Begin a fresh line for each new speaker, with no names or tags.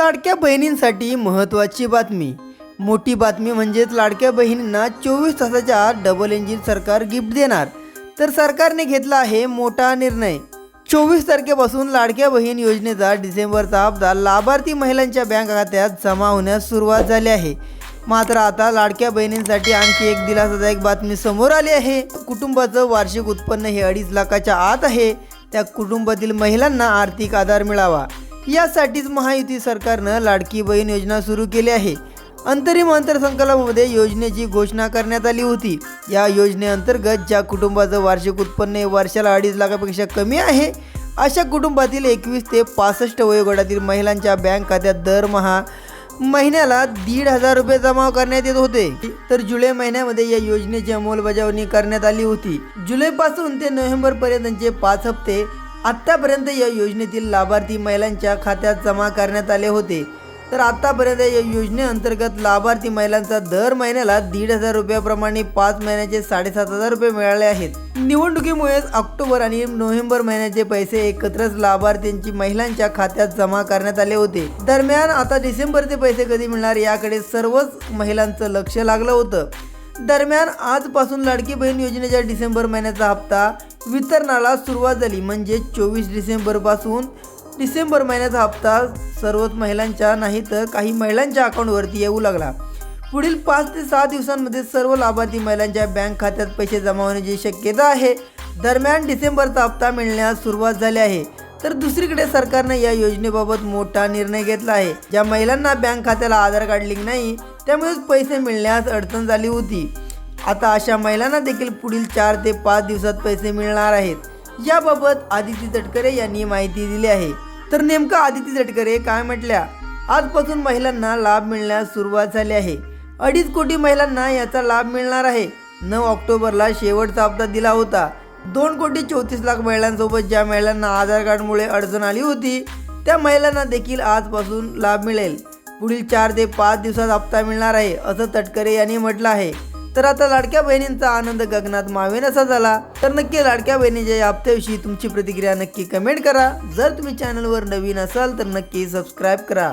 लाडक्या बहिणींसाठी महत्त्वाची बातमी. मोठी बातमी म्हणजेच लाडक्या बहिणींना चोवीस तासाच्या आत डबल इंजिन सरकार गिफ्ट देणार. तर सरकारने घेतला आहे मोठा निर्णय. चोवीस तारखेपासून लाडक्या बहीण योजनेचा डिसेंबरचा हप्ता लाभार्थी महिलांच्या बँक खात्यात जमा होण्यास सुरुवात झाली आहे. मात्र आता लाडक्या बहिणींसाठी आणखी एक दिलासादायक बातमी समोर आली आहे. कुटुंबाचं वार्षिक उत्पन्न हे अडीच लाखाच्या आत आहे. त्या कुटुंबातील महिलांना आर्थिक आधार मिळावा. यासाठीच महायुती सरकारनं लाडकी बहीण योजना सुरू केली आहे. अंतरिम अर्थसंकल्पामध्ये योजनेची घोषणा करण्यात आली होती. या योजनेअंतर्गत ज्या कुटुंबाचं वार्षिक उत्पन्न हे वर्षाला अडीच लाखापेक्षा कमी आहे अशा कुटुंबातील एकवीस ते पासष्ट वयोगटातील महिलांच्या बँक खात्यात दरमहा महिन्याला दीड हजार रुपये जमा करण्यात येत होते. तर जुलै महिन्यामध्ये या योजनेची अंमलबजावणी करण्यात आली होती. जुलैपासून ते नोव्हेंबर पर्यंतचे पाच हप्ते आत्तापर्यंत या योजनेतील लाभार्थी महिलांच्या खात्यात जमा करण्यात आले होते. तर आत्तापर्यंत या योजनेअंतर्गत लाभार्थी महिलांचा दर महिन्याला दीड हजार रुपयाप्रमाणे पाच महिन्याचे साडेसात हजार रुपये मिळाले आहेत. निवडणुकीमुळेच ऑक्टोबर आणि नोव्हेंबर महिन्याचे पैसे एकत्रच लाभार्थ्यांची महिलांच्या खात्यात जमा करण्यात आले होते. दरम्यान आता डिसेंबरचे पैसे कधी मिळणार याकडे सर्वच महिलांचं लक्ष लागलं होतं. दरम्यान आजपासून लाडकी बहीण योजनेच्या डिसेंबर महिन्याचा हप्ता वितरणाला सुरुवात झाली. म्हणजे चोवीस डिसेंबरपासून डिसेंबर महिन्याचा हप्ता सर्वच महिलांच्या नाही तर काही महिलांच्या अकाउंटवरती येऊ लागला. पुढील पाच ते सहा दिवसांमध्ये सर्व लाभार्थी महिलांच्या बँक खात्यात पैसे जमा होण्याची शक्यता आहे. दरम्यान डिसेंबरचा हप्ता मिळण्यास सुरुवात झाली आहे. तर दुसरीकडे सरकारने या योजनेबाबत मोठा निर्णय घेतला आहे. ज्या महिलांना बँक खात्याला आधार कार्ड लिंक नाही त्यामुळेच पैसे मिळण्यास अडचण झाली होती. आता अशा महिलांना देखील पुढील चार ते पाच दिवसात पैसे मिळणार आहेत. याबाबत आदिती तटकरे यांनी माहिती दिली आहे. तर नेमकं आदिती तटकरे काय म्हटल्या? आजपासून महिलांना लाभ मिळण्यास सुरुवात झाली आहे. अडीच कोटी महिलांना याचा लाभ मिळणार आहे. नऊ ऑक्टोबरला शेवटचा हप्ता दिला होता. दोन कोटी चौतीस लाख महिलांसोबत ज्या महिलांना आधार कार्डमुळे अडचण आली होती त्या महिलांना देखील आजपासून लाभ मिळेल. पुढील चार ते पाच दिवसात हप्ता मिळणार आहे असं तटकरे यांनी म्हटलं आहे. तर आता लाडक्या बहिणींचा आनंद गगनात मावेन असा झाला. तर नक्की लाडक्या बहिणीच्या या हप्त्याविषयी तुमची प्रतिक्रिया नक्की कमेंट करा. जर तुम्ही चॅनलवर नवीन असाल तर नक्की सबस्क्राईब करा.